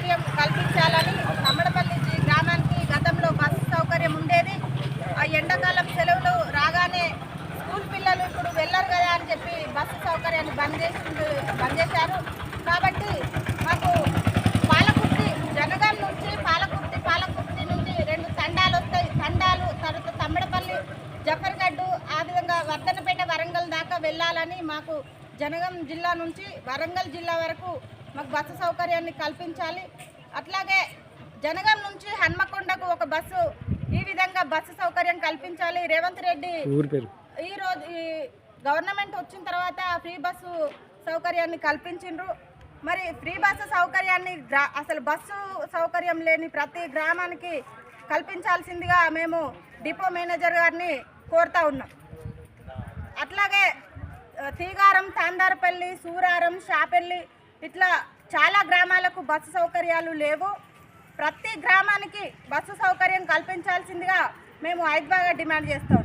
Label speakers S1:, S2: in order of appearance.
S1: సౌకర్యం కల్పించాలని తమ్మడపల్లి గ్రామానికి గతంలో బస్సు సౌకర్యం ఉండేది. ఆ ఎండాకాలం సెలవులు రాగానే స్కూల్ పిల్లలు ఇప్పుడు వెళ్ళరు కదా అని చెప్పి బస్సు సౌకర్యాన్ని బంద్ చేసి బంద్ చేశారు. కాబట్టి మాకు పాలకుర్తి జనగాం నుంచి పాలకుర్తి పాలకుర్తి నుంచి రెండు తండాలు వస్తాయి. తండాలు తర్వాత తమ్మడపల్లి జఫర్గడ్డు ఆ విధంగా వర్ధనపేట వరంగల్ దాకా వెళ్ళాలని మాకు జనగాం జిల్లా నుంచి వరంగల్ జిల్లా వరకు మాకు బస్సు సౌకర్యాన్ని కల్పించాలి. అట్లాగే జనగాం నుంచి హన్మకొండకు ఒక బస్సు ఈ విధంగా బస్సు సౌకర్యం కల్పించాలి. రేవంత్ రెడ్డి
S2: పేరు.
S1: ఈ రోజు ఈ గవర్నమెంట్ వచ్చిన తర్వాత ఫ్రీ బస్సు సౌకర్యాన్ని కల్పించిండ్రు. మరి ఫ్రీ బస్సు సౌకర్యాన్ని అసలు బస్సు సౌకర్యం లేని ప్రతి గ్రామానికి కల్పించాల్సిందిగా మేము డిపో మేనేజర్ గారిని కోరుతా ఉన్నాం. అట్లాగే తీగారం తాందారపల్లి సూరారం షాపెల్లి ఇట్లా చాలా గ్రామాలకు బస్సు సౌకర్యాలు లేవు. ప్రతి గ్రామానికి బస్సు సౌకర్యం కల్పించాల్సిందిగా మేము హైదరాబాద్ డిమాండ్ చేస్తాం.